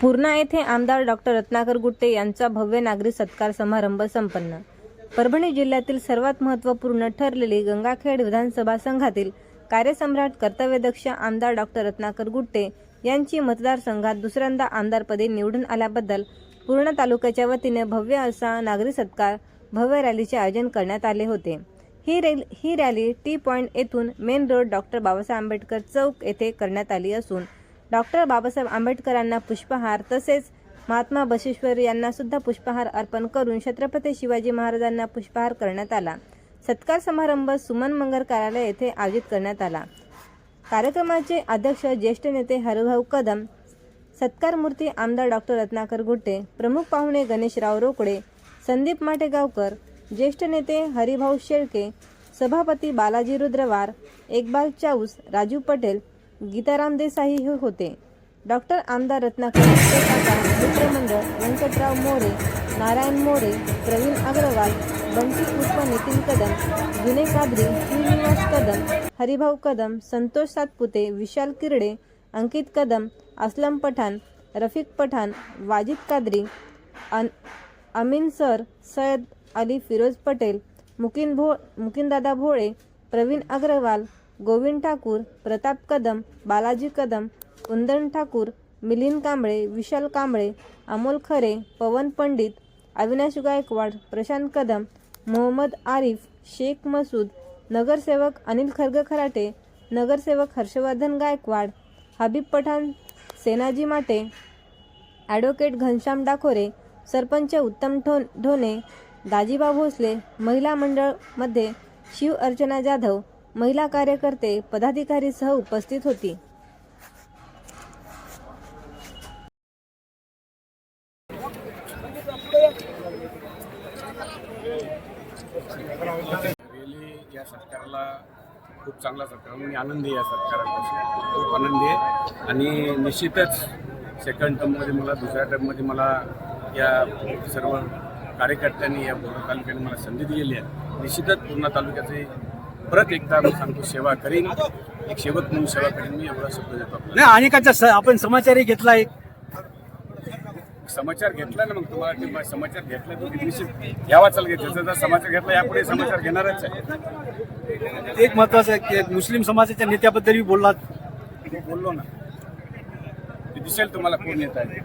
पूर्णा येथे आमदार डॉक्टर रत्नाकर गुट्टे यांचा भव्य नागरी सत्कार समारंभ संपन्न. परभणी जिल्ह्यातील सर्वात महत्त्वपूर्ण ठरलेली गंगाखेड विधानसभा संघातील कार्यसम्राट कर्तव्यदक्ष आमदार डॉक्टर रत्नाकर गुट्टे यांची मतदारसंघात दुसऱ्यांदा आमदारपदी निवडून आल्याबद्दल पूर्णा तालुक्याच्या वतीने भव्य असा नागरी सत्कार भव्य रॅलीचे आयोजन करण्यात आले होते. ही रेल ही रॅली टी पॉईंट येथून main road doctor Babasaheb Ambedkar चौक येथे करण्यात आली असून डॉक्टर बाबासाहेब आंबेडकरांना पुष्पहार तसेच महात्मा बशेश्वर यांना सुद्धा पुष्पहार अर्पण करून छत्रपती शिवाजी महाराजांना पुष्पहार करण्यात आला. सत्कार समारंभ सुमन मंगल कार्यालय येथे आयोजित करण्यात आला. कार्यक्रमाचे अध्यक्ष ज्येष्ठ नेते हरिभाऊ कदम सत्कार मूर्ती आमदार डॉक्टर रत्नाकर गुट्टे प्रमुख पाहुणे गणेशराव रोकडे संदीप माटेगावकर ज्येष्ठ नेते हरिभाऊ शेळके सभापती बालाजी रुद्रवार एकबाल चाऊस राजू पटेल गीताराम देसाई हे होते. डॉक्टर आमदार रत्नाकर काका मित्रमंडळ व्यंकटराव मोरे नारायण मोरे प्रवीण अग्रवाल बंटी उर्फ नितीन कदम विनय काबरी श्रीनिवास कदम हरिभाऊ कदम संतोष सातपुते विशाल किरडे अंकित कदम असलम पठाण रफिक पठाण वाजिद कादरी अन अमीन सर सय्यद अली फिरोज पटेल मुकिन भो मुकिनदादा भोळे प्रवीण अग्रवाल गोविंद ठाकूर प्रताप कदम बालाजी कदम कुंदन ठाकूर मिलिंद कांबळे विशाल कांबळे अमोल खरे पवन पंडित अविनाश गायकवाड प्रशांत कदम मोहम्मद आरिफ शेख मसूद नगरसेवक अनिल खरग खराटे नगरसेवक हर्षवर्धन गायकवाड हबीब पठाण सेनाजी माटे ॲडव्होकेट घनश्याम डाकोरे सरपंच उत्तम ठो ढोणे दाजीबा भोसले महिला मंडळमध्ये शिव अर्चना जाधव महिला कार्यकर्ते पदाधिकारी सह उपस्थित होती. या सरकारला खूप चांगला सरकार म्हणजे आनंदी या सरकारापासून. खूप आनंदी आहे. आणि निश्चितच सेकंड टर्ममध्ये मला दुसऱ्या टर्ममध्ये मला या सर्व कार्यकर्त्यांनी या पूर्ण तालुक्याने मला संधी दिलेली आहे. निश्चितच पूर्ण तालुक्याचे परत एकदा मी सांगतो सेवा करीन. एक सेवक म्हणून सेवा करीन मी एवढा शब्द देतो आपल्याला. नाही अनेकांचा स- आपण समाचारही घेतला एक समाचार घेतला ना मग तुम्हाला ते समाचार घेतला तुम्ही निश्चित यावा चाल घ्यायचा जर समाचार घेतला यापुढे समाचार घेणारच आहे. एक महत्वाचं आहे की मुस्लिम समाजाच्या नेत्याबद्दलही बोललात. मी बोललो ना. ते दिसेल तुम्हाला कोण येत आहे.